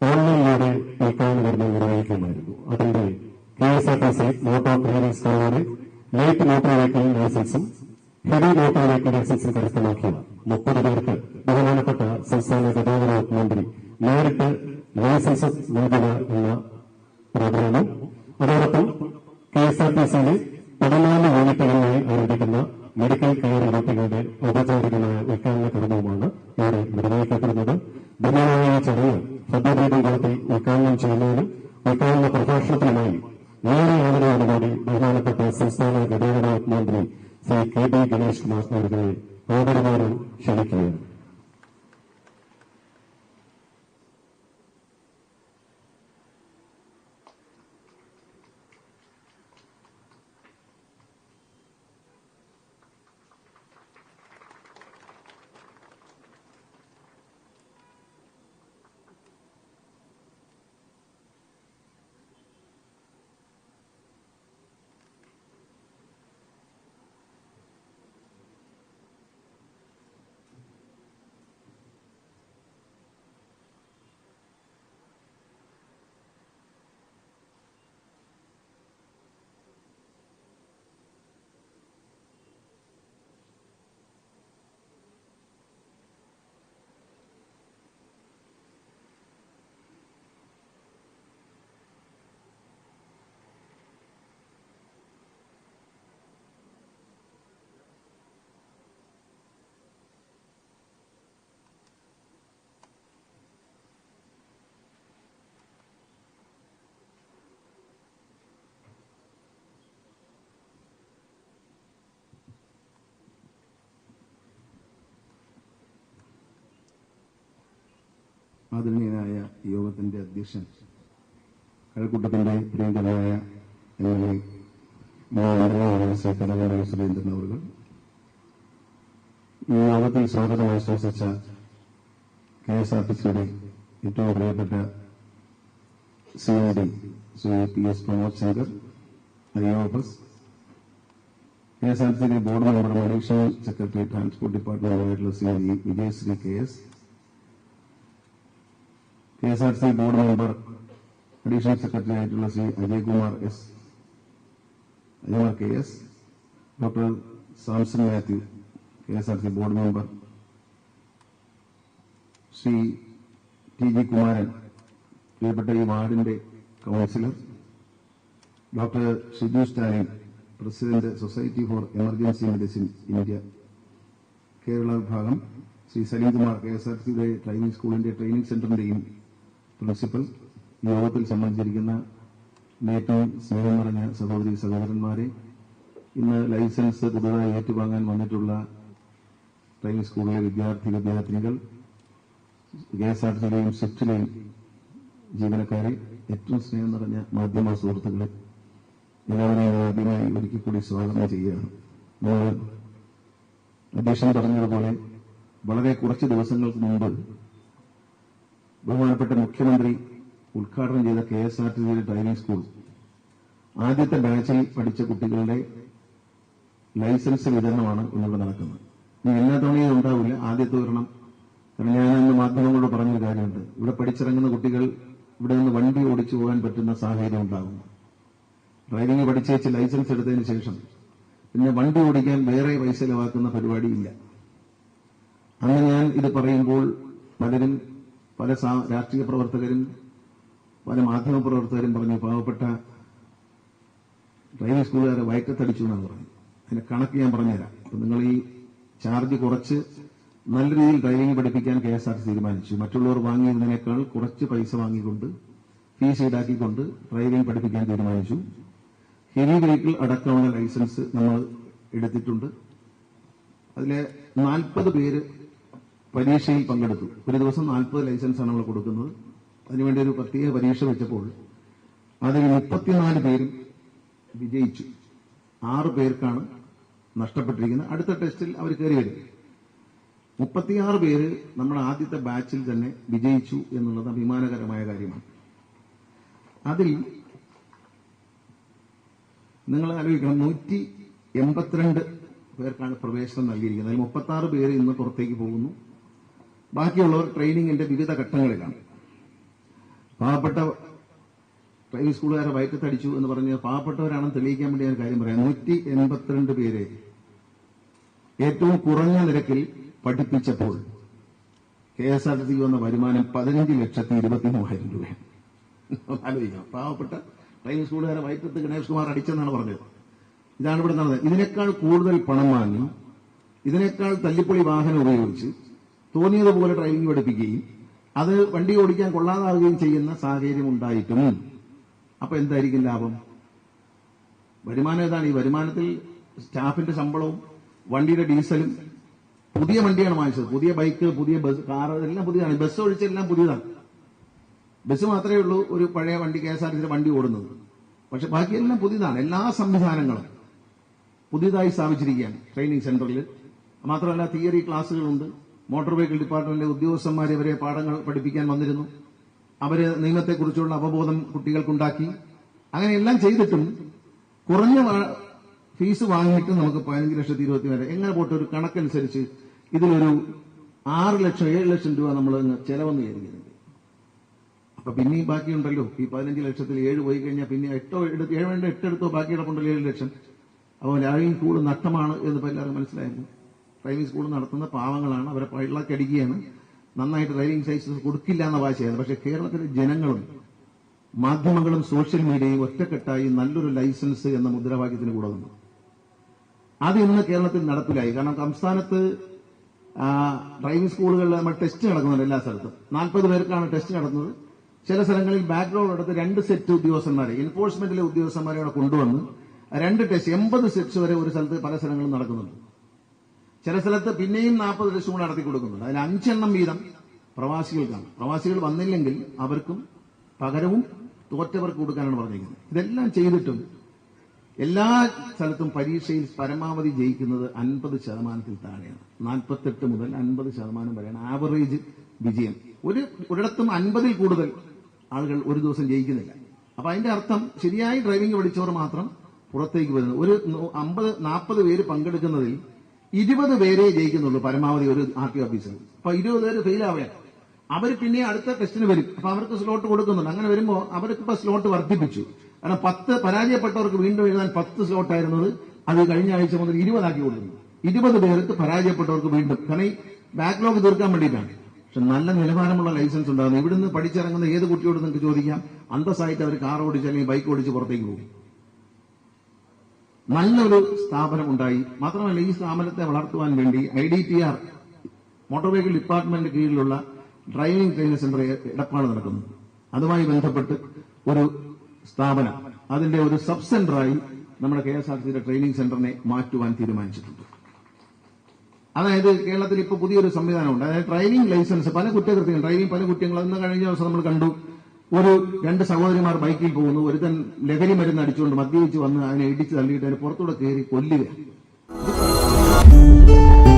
ഓൺലൈനിലൂടെ കാണുന്ന നിർമ്മാണം നിർവഹിക്കുമായിരുന്നു അതിന്റെ K S R T C motor clearance card light motor vehicle ലൈസൻസും ഹെവി മോട്ടോർ വെഹിക്കിൾ ലൈസൻസും കരസ്ഥമാക്കിയ മുപ്പത് പേർക്ക് ബഹുമാനപ്പെട്ട സംസ്ഥാന ഗതാഗത വകുപ്പ് മന്ത്രി നേരിട്ട് ലൈസൻസ് നൽകുക എന്ന പ്രോഗ്രാമും അതോടൊപ്പം കെ എസ് ആർ ടി സിയിലെ പതിനാല് യൂണിറ്റുകളിലായി ആരംഭിക്കുന്ന മെഡിക്കൽ കെയർ ഇനത്തിലൂടെ ഔപചാരികമായ വെക്കാനുള്ള കർമ്മവുമാണ് ഇവരെ നിർവഹിക്കപ്പെടുന്നത് ധന്യമായ ഈ ചടങ്ങ് ഭദ്രദീപം കുളത്തിൽ ഉദ്ഘാടനം ചെയ്യുന്നതിനും ഉദ്ഘാടന പ്രഭാഷണത്തിനുമായി ഏറെ ആദരവോടുകൂടി ബഹുമാനപ്പെട്ട സംസ്ഥാന ഗതാഗത മന്ത്രി ശ്രീ കെ ബി ഗണേഷ് കുമാർ അവരുടെ ആദരവോടും ക്ഷണിക്കുകയാണ്. ആദരണീയനായ യോഗത്തിന്റെ അധ്യക്ഷൻ കഴക്കൂട്ടത്തിന്റെ പ്രിയങ്കരായ എം. സുരേന്ദ്രൻ അവർ ഈ യോഗത്തിൽ സ്വാഗതം ആശ്വസിച്ച കെ എസ് ആർ ടി സിയുടെ ഏറ്റവും പ്രിയപ്പെട്ട C I D Shri P S Pramod Shankar I O S K S R T സിയുടെ ബോർഡ് മെമ്പറും additional secretary transport ഡിപ്പാർട്ട്മെന്റുമായിട്ടുള്ള C I D Vijayashree K S K S R C board member additional secretary ആയിട്ടുള്ള Shri Ajaykumar S Ajaykumar K S doctor Samson Mathew K S R C board member Shri T G Kumaran പ്രിയപ്പെട്ട ഈ വാർഡിന്റെ councillor doctor Shiju Stalin president society for emergency medicine India Kerala വിഭാഗം Shri Salimkumar K S R സിയുടെ training സ്കൂളിന്റെ training സെന്ററിന്റെയും principal യോഗത്തിൽ സംബന്ധിച്ചിരിക്കുന്ന നേട്ടവും സ്നേഹം നിറഞ്ഞ സഹോദരി സഹോദരന്മാരെ ഇന്ന് ലൈസൻസ് പുതുതായി ഏറ്റുവാങ്ങാൻ വന്നിട്ടുള്ള ട്രെയിനിംഗ് സ്കൂളിലെ വിദ്യാർത്ഥി വിദ്യാർത്ഥിനികൾ കെ എസ് ആർ ടിയിലെയും സ്വിഫ്റ്റിലെയും ജീവനക്കാരെ ഏറ്റവും സ്നേഹം നിറഞ്ഞ മാധ്യമ സുഹൃത്തുക്കളെ എല്ലാവരെയും ആദ്യമായി ഒരിക്കൽ കൂടി സ്വാഗതം ചെയ്യുകയാണ്. അധ്യക്ഷൻ പറഞ്ഞതുപോലെ വളരെ കുറച്ച് ദിവസങ്ങൾക്ക് മുമ്പ് ബഹുമാനപ്പെട്ട മുഖ്യമന്ത്രി ഉദ്ഘാടനം ചെയ്ത കെ എസ് ആർ ടി സിയിലെ ഡ്രൈവിംഗ് സ്കൂൾ. ആദ്യത്തെ ബാച്ചിൽ പഠിച്ച കുട്ടികളുടെ ലൈസൻസ് വിതരണമാണ് ഇന്നിവിടെ നടക്കുന്നത്. ഇനി എല്ലാ തവണയും ഉണ്ടാവില്ല. ആദ്യത്തെ ഒരെണ്ണം. കാരണം ഞാൻ ഇന്ന് മാധ്യമങ്ങളോട് പറഞ്ഞൊരു കാര്യമുണ്ട്. ഇവിടെ പഠിച്ചിറങ്ങുന്ന കുട്ടികൾ ഇവിടെ നിന്ന് വണ്ടി ഓടിച്ചു പോകാൻ പറ്റുന്ന സാഹചര്യം ഉണ്ടാകും ഡ്രൈവിംഗ് പഠിച്ചേച്ച് ലൈസൻസ് എടുത്തതിന് ശേഷം പിന്നെ വണ്ടി ഓടിക്കാൻ വേറെ പൈസ ചിലവാക്കുന്ന പരിപാടിയില്ല. അന്ന് ഞാൻ ഇത് പറയുമ്പോൾ പലരും പല രാഷ്ട്രീയ പ്രവർത്തകരും പല മാധ്യമ പ്രവർത്തകരും പറഞ്ഞു പാവപ്പെട്ട ഡ്രൈവിംഗ് സ്കൂളുകാരെ വയറ്റത്തടിച്ചു എന്നാണ് പറഞ്ഞു അതിന്റെ കണക്ക് ഞാൻ പറഞ്ഞുതരാം. അപ്പൊ നിങ്ങൾ ഈ ചാർജ് കുറച്ച് നല്ല രീതിയിൽ ഡ്രൈവിംഗ് പഠിപ്പിക്കാൻ കെ എസ് ആർ ടി തീരുമാനിച്ചു. മറ്റുള്ളവർ വാങ്ങിയതിനേക്കാൾ കുറച്ച് പൈസ വാങ്ങിക്കൊണ്ട് ഫീസ് ഈടാക്കിക്കൊണ്ട് ഡ്രൈവിംഗ് പഠിപ്പിക്കാൻ തീരുമാനിച്ചു. ഹെവി വെഹിക്കിൾ അടക്കമുള്ള ലൈസൻസ് നമ്മൾ എടുത്തിട്ടുണ്ട്. അതിലെ നാൽപ്പത് പേര് പരീക്ഷയിൽ പങ്കെടുത്തു. ഒരു ദിവസം നാൽപ്പത് ലൈസൻസാണ് നമ്മൾ കൊടുക്കുന്നത്. അതിനുവേണ്ടി ഒരു പ്രത്യേക പരീക്ഷ വെച്ചപ്പോൾ അതിൽ മുപ്പത്തിനാല് പേരും വിജയിച്ചു. ആറ് പേർക്കാണ് നഷ്ടപ്പെട്ടിരിക്കുന്നത്. അടുത്ത ടെസ്റ്റിൽ അവർ കയറി വരും. മുപ്പത്തിയാറ് പേര് നമ്മുടെ ആദ്യത്തെ ബാച്ചിൽ തന്നെ വിജയിച്ചു എന്നുള്ളത് അഭിമാനകരമായ കാര്യമാണ്. അതിൽ നിങ്ങൾ ആലോചിക്കണം നൂറ്റി എൺപത്തിരണ്ട് പേർക്കാണ് പ്രവേശനം നൽകിയിരിക്കുന്നത്. അതിൽ മുപ്പത്തി ആറ് പേര് ഇന്ന് പുറത്തേക്ക് പോകുന്നു. ബാക്കിയുള്ളവർ ട്രെയിനിങ്ങിന്റെ വിവിധ ഘട്ടങ്ങളിലാണ്. പാവപ്പെട്ട ട്രെയിനിങ് സ്കൂളുകാരെ വയറ്റത്തടിച്ചു എന്ന് പറഞ്ഞ് പാവപ്പെട്ടവരാണെന്ന് തെളിയിക്കാൻ വേണ്ടി ഞാൻ കാര്യം പറയാം. നൂറ്റി എൺപത്തിരണ്ട് പേരെ ഏറ്റവും കുറഞ്ഞ നിരക്കിൽ പഠിപ്പിച്ചപ്പോൾ കെ എസ് ആർ ടി സിക്ക് വന്ന വരുമാനം പതിനഞ്ച് ലക്ഷത്തി ഇരുപത്തി മൂവായിരം രൂപയാണ്. ആലോചിക്കാം പാവപ്പെട്ട ട്രെയിനിങ് സ്കൂളുകാരെ വയറ്റത്ത് ഗണേഷ് കുമാർ അടിച്ചെന്നാണ് പറഞ്ഞത്. ഇതാണ് ഇവിടെ നടന്നത്. ഇതിനേക്കാൾ കൂടുതൽ പണം വാങ്ങി ഇതിനേക്കാൾ തല്ലിപ്പൊളി വാഹനം ഉപയോഗിച്ച് തോന്നിയതുപോലെ ഡ്രൈവിംഗ് പഠിപ്പിക്കുകയും അത് വണ്ടി ഓടിക്കാൻ കൊള്ളാതാവുകയും ചെയ്യുന്ന സാഹചര്യം ഉണ്ടായിട്ടും. അപ്പൊ എന്തായിരിക്കും ലാഭം? വരുമാനം ഏതാണ്? ഈ വരുമാനത്തിൽ സ്റ്റാഫിന്റെ ശമ്പളവും വണ്ടിയുടെ ഡീസലും പുതിയ വണ്ടിയാണ് വാങ്ങിച്ചത്. പുതിയ ബൈക്ക് പുതിയ ബസ് കാർ എല്ലാം പുതിയതാണ്. ബസ് ഒഴിച്ചെല്ലാം പുതിയതാണ്. ബസ് മാത്രമേ ഉള്ളൂ ഒരു പഴയ വണ്ടി കെ എസ് ആർ ടി വണ്ടി ഓടുന്നത്. പക്ഷെ ബാക്കിയെല്ലാം പുതിയതാണ്. എല്ലാ സംവിധാനങ്ങളും പുതിയതായി സ്ഥാപിച്ചിരിക്കുകയാണ്. ട്രെയിനിങ് സെന്ററിൽ മാത്രമല്ല തിയറി ക്ലാസ്സുകളുണ്ട് മോട്ടോർ വെഹിക്കിൾ ഡിപ്പാർട്ട്മെന്റിലെ ഉദ്യോഗസ്ഥന്മാരെ ഇവരെ പാഠങ്ങൾ പഠിപ്പിക്കാൻ വന്നിരുന്നു. അവർ നിയമത്തെക്കുറിച്ചുള്ള അവബോധം കുട്ടികൾക്കുണ്ടാക്കി. അങ്ങനെ എല്ലാം ചെയ്തിട്ടും കുറഞ്ഞ ഫീസ് വാങ്ങിയിട്ട് നമുക്ക് പതിനഞ്ച് ലക്ഷത്തി ഇരുപത്തി വരെ എങ്ങനെ പോട്ടെ ഒരു കണക്കനുസരിച്ച് ഇതിലൊരു ആറ് ലക്ഷം ഏഴ് ലക്ഷം രൂപ നമ്മൾ ചെലവെന്ന് കരുതിയിരുന്നു അപ്പൊ പിന്നെയും ബാക്കിയുണ്ടല്ലോ. ഈ പതിനഞ്ച് ലക്ഷത്തിൽ ഏഴ് പോയി കഴിഞ്ഞാൽ പിന്നെ എട്ടോ എടുത്ത് ഏഴ് വേണ്ട എട്ടെടുത്തോ ബാക്കി കിടപ്പുണ്ടല്ലോ ഏഴ് ലക്ഷം? അപ്പോൾ ലാഴിയും കൂടുതൽ നഷ്ടമാണ് എന്ന് എല്ലാവർക്കും മനസ്സിലായിരുന്നു ഡ്രൈവിംഗ് സ്കൂൾ നടത്തുന്ന പാവങ്ങളാണ്. അവരെ പള്ളക്കടിക്കുകയാണ് നന്നായിട്ട് ഡ്രൈവിംഗ് ലൈസൻസ് കൊടുക്കില്ല എന്ന വാശയാണ്. പക്ഷെ കേരളത്തിലെ ജനങ്ങളും മാധ്യമങ്ങളും സോഷ്യൽ മീഡിയയും ഒറ്റക്കെട്ടായി നല്ലൊരു ലൈസൻസ് എന്ന മുദ്രാവാക്യത്തിന് കൂടെ വന്നു അത് ഇന്ന് കേരളത്തിൽ നടപ്പിലായി. കാരണം സംസ്ഥാനത്ത് ഡ്രൈവിംഗ് സ്കൂളുകളിൽ നമ്മൾ ടെസ്റ്റ് നടക്കുന്നുണ്ട് എല്ലാ സ്ഥലത്തും. നാൽപ്പത് പേർക്കാണ് ടെസ്റ്റ് നടത്തുന്നത്. ചില സ്ഥലങ്ങളിൽ ബാക്ക്ഗ്രൗണ്ട് എടുത്ത് രണ്ട് സെറ്റ് ഉദ്യോഗസ്ഥന്മാരെ എൻഫോഴ്സ്മെന്റിലെ ഉദ്യോഗസ്ഥന്മാരെ കൊണ്ടുവന്ന് രണ്ട് ടെസ്റ്റ് എൺപത് സെറ്റ്സ് വരെ ഒരു സ്ഥലത്ത് പല സ്ഥലങ്ങളും നടക്കുന്നുണ്ട്. ചില സ്ഥലത്ത് പിന്നെയും നാൽപ്പത് ലക്ഷം കൂടെ നടത്തി കൊടുക്കുന്നുണ്ട്. അതിൽ അഞ്ചെണ്ണം വീതം പ്രവാസികൾക്കാണ്. പ്രവാസികൾ വന്നില്ലെങ്കിൽ അവർക്കും പകരവും തോറ്റവർക്ക് കൊടുക്കാനാണ് പറഞ്ഞിരിക്കുന്നത്. ഇതെല്ലാം ചെയ്തിട്ടും എല്ലാ സ്ഥലത്തും പരീക്ഷയിൽ പരമാവധി ജയിക്കുന്നത് അൻപത് ശതമാനത്തിൽ താഴെയാണ്. നാൽപ്പത്തെട്ട് മുതൽ അൻപത് ശതമാനം വരെയാണ് ആവറേജ് വിജയം. ഒരു ഒരിടത്തും അൻപതിൽ കൂടുതൽ ആളുകൾ ഒരു ദിവസം ജയിക്കുന്നില്ല. അപ്പൊ അതിന്റെ അർത്ഥം ശരിയായി ഡ്രൈവിംഗ് പഠിച്ചവർ മാത്രം പുറത്തേക്ക് വരുന്നത്. ഒരു അമ്പത് നാൽപ്പത് പേര് പങ്കെടുക്കുന്നതിൽ ഇരുപത് പേരെ ജയിക്കുന്നുള്ളൂ പരമാവധി ഒരു ആർ ടി ഓഫീസിൽ അപ്പൊ ഇരുപത് പേര് ഫെയിലാവുകയാണ് അവർ പിന്നെ അടുത്ത ടെസ്റ്റിന് വരും. അപ്പൊ അവർക്ക് സ്ലോട്ട് കൊടുക്കുന്നുണ്ട്. അങ്ങനെ വരുമ്പോൾ അവർക്ക് ഇപ്പൊ സ്ലോട്ട് വർദ്ധിപ്പിച്ചു. കാരണം പത്ത് പരാജയപ്പെട്ടവർക്ക് വീണ്ടും എഴുതാൻ പത്ത് സ്ലോട്ട് ആയിരുന്നത് അത് കഴിഞ്ഞ ആഴ്ച മുതൽ ഇരുപതാക്കി കൊടുക്കുന്നു. ഇരുപത് പേർക്ക് പരാജയപ്പെട്ടവർക്ക് വീണ്ടും. കാരണം ഈ ബാക്ക്ലോഗ് തീർക്കാൻ വേണ്ടിയിട്ടാണ്. പക്ഷെ നല്ല നിലവാരമുള്ള ലൈസൻസ് ഉണ്ടാകുന്നു ഇവിടുന്ന് പഠിച്ചിറങ്ങുന്ന ഏത് കുട്ടിയോട് നിങ്ങൾക്ക് ചോദിക്കാം? അന്തസ്സായിട്ട് അവർ കാർ ഓടിച്ച് അല്ലെങ്കിൽ ബൈക്ക് ഓടിച്ച് പുറത്തേക്ക് പോകും. നല്ലൊരു സ്ഥാപനം ഉണ്ടായി മാത്രമല്ല ഈ സ്ഥാപനത്തെ വളർത്തുവാൻ വേണ്ടി I D T R motor vehicle department കീഴിലുള്ള ഡ്രൈവിംഗ് ട്രെയിനിങ് സെന്റർ ഇടപാട് നടക്കുന്നു അതുമായി ബന്ധപ്പെട്ട് ഒരു സ്ഥാപനം. അതിന്റെ ഒരു സബ് സെന്ററായി നമ്മുടെ കെ എസ് ആർ സിയുടെ ട്രെയിനിങ് സെന്ററിനെ മാറ്റുവാൻ തീരുമാനിച്ചിട്ടുണ്ട്. അതായത് കേരളത്തിൽ ഇപ്പോൾ പുതിയൊരു സംവിധാനമുണ്ട്. അതായത് ഡ്രൈവിംഗ് ലൈസൻസ് പല കുറ്റകൃത്യങ്ങൾ ഡ്രൈവിംഗ് പല കുറ്റങ്ങൾ അന്ന് കഴിഞ്ഞ ദിവസം നമ്മൾ കണ്ടു. ഒരു രണ്ട് സഹോദരിമാർ ബൈക്കിൽ പോകുന്നു. ഒരുത്തൻ ലഹരി മരുന്ന് അടിച്ചുകൊണ്ട് മദ്യപിച്ച് വന്ന് അതിനെ ഇടിച്ച് തള്ളിയിട്ട് അതിന് പുറത്തൂടെ കയറി കൊല്ലുക